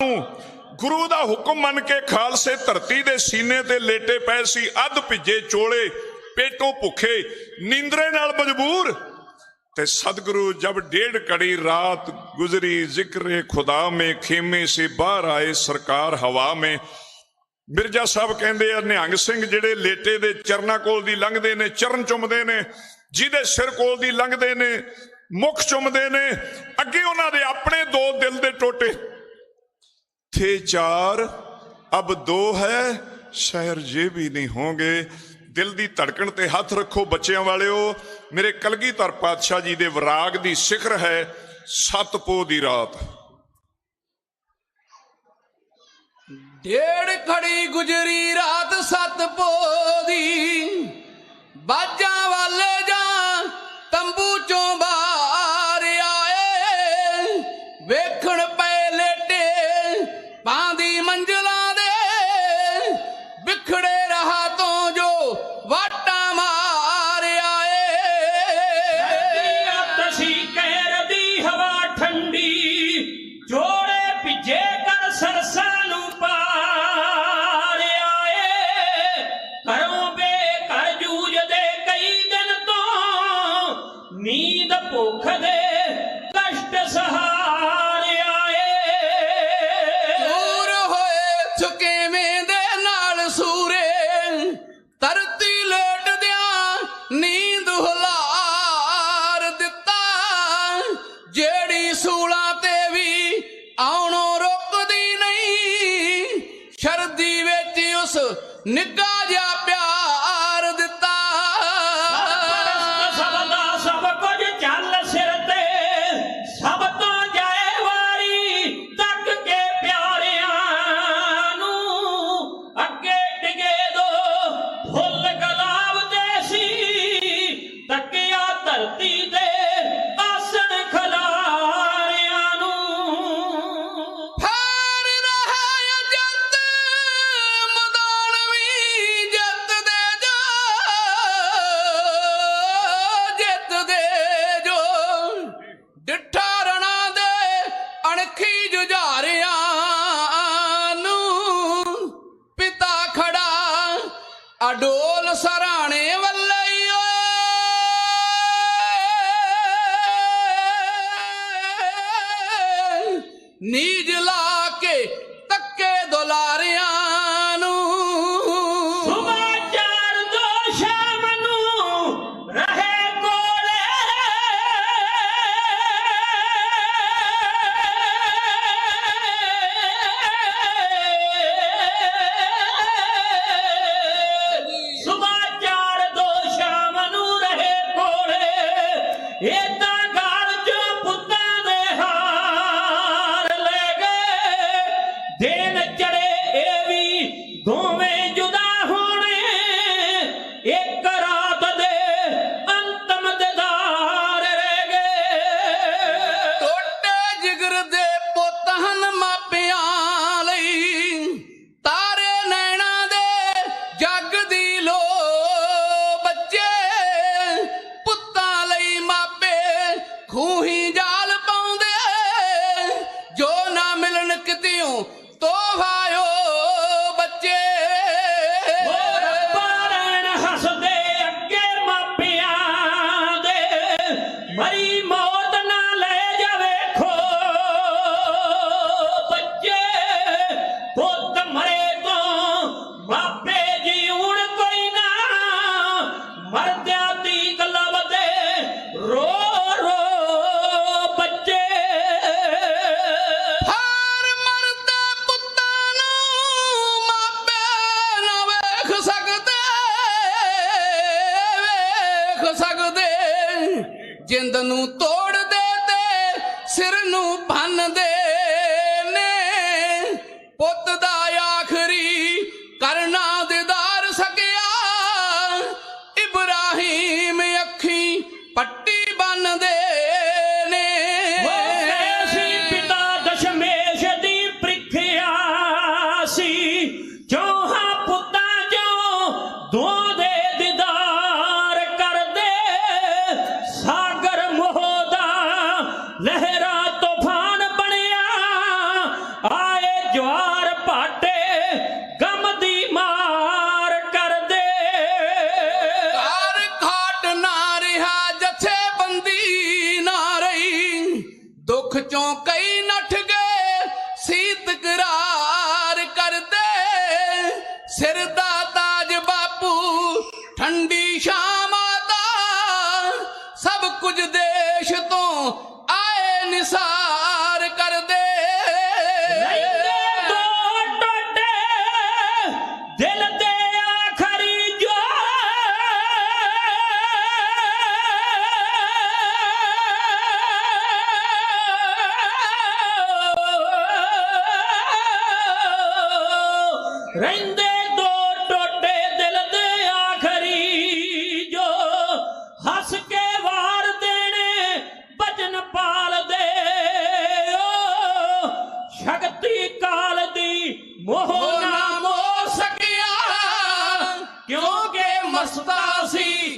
ਨੂੰ ਗੁਰੂ ਦਾ ਹੁਕਮ ਮੰਨ ਕੇ ਖਾਲਸੇ ਧਰਤੀ ਦੇ ਸੀਨੇ ਤੇ ਲੇਟੇ ਪਏ ਸੀ, ਅੱਧ ਭਿੱਜੇ ਚੋਲੇ, ਪੇਟੋਂ ਭੁੱਖੇ, ਨੀਂਦਰੇ ਨਾਲ ਮਜਬੂਰ। ਤੇ ਸਤਿਗੁਰੂ ਜਬ ਡੇਢ ਕੜੀ ਰਾਤ ਗੁਜ਼ਰੀ, ਜ਼ਿਕਰੇ ਖੁਦਾ ਮੇ, ਖੇਮੇ ਸੇ ਬਾਹਰ ਆਏ ਸਰਕਾਰ ਹਵਾ ਮੇ। ਮਿਰਜ਼ਾ ਸਾਹਿਬ ਕਹਿੰਦੇ ਆ, ਨਿਹੰਗ ਸਿੰਘ ਜਿਹੜੇ ਲੇਟੇ ਦੇ ਚਰਨਾਂ ਕੋਲ ਦੀ ਲੰਘਦੇ ਨੇ, ਚਰਨ ਚੁੰਮਦੇ ਨੇ, ਜਿਹਦੇ ਸਿਰ ਕੋਲ ਦੀ ਲੰਘਦੇ ਨੇ, ਮੁਖ ਚੁੰਮਦੇ ਨੇ, ਅੱਗੇ ਉਹਨਾਂ ਦੇ ਆਪਣੇ ਦੋ ਦਿਲ ਦੇ ਟੋਟੇ। थे चार अब दो है ਸ਼ਹਿਰ ਜੇ ਵੀ ਨਹੀਂ ਹੋਗੇ ਦਿਲ ਦੀ ਧੜਕਣ ਤੇ ਹੱਥ ਰੱਖੋ ਬੱਚਿਆਂ ਵਾਲਿਓ ਮੇਰੇ ਕਲਗੀਧਰ ਪਾਤਸ਼ਾਹ ਜੀ ਦੇ ਵਿਰਾਗ ਦੀ ਸਿਖਰ ਹੈ ਸਤ ਪੋ ਦੀ ਰਾਤ ਡੇਢ ਖੜੀ ਗੁਜਰੀ ਰਾਤ ਸੱਤ ਪੋਦੀ ਬਾਜਾਂ ਵਾਲੇ ਨੀਂਦ ਭੁੱਖ ਦੇ ਕਸ਼ਟ ਸਹਾਰ ਆਏ ਦੂਰ ਹੋਏ ਥੁਕੇਵੇਂ ਦੇ ਨਾਲ ਸੂਰੇ ਧਰਤੀ ਲੇਟਦਿਆਂ ਨੀਂਦ ਹੁਲਾਰ ਦਿੱਤਾ ਜਿਹੜੀ ਸੂਲਾਂ ਤੇ ਵੀ ਆਉਣੋਂ ਰੁਕਦੀ ਨਹੀਂ ਸ਼ਰਦੀ ਵਿੱਚ ਉਸ ਨਿੱਘਾ ਜਿਹਾ ਅਡੋਲ ਸਰਾਣੇ ਵੱਲੇ ਨੀ ਵੇਖ ਸਕਦੇ? ਜਿੰਦ ਨੂੰ ਤੋੜਦੇ ਤੇ ਸਿਰ ਨੂੰ ਭੰਨਦੇ ਨੇ। ਪੁੱਤ ਦਾ ਆਖਰੀ ਕਰਨਾ चौकई ਰਹਿੰਦੇ ਦੋ ਟੋਟੇ ਦਿਲ ਦੇ ਆਖਰੀ ਜੋ ਹੱਸ ਕੇ ਵਾਰ ਦੇਣੇ ਬਚਨ ਪਾਲਦੇ ਓ ਸ਼ਕਤੀ ਕਾਲ ਦੀ ਮੋਹ ਨਾ ਮੋ ਸਕਿਆ, ਕਿਉਂਕਿ ਮਸਤਾ ਸੀ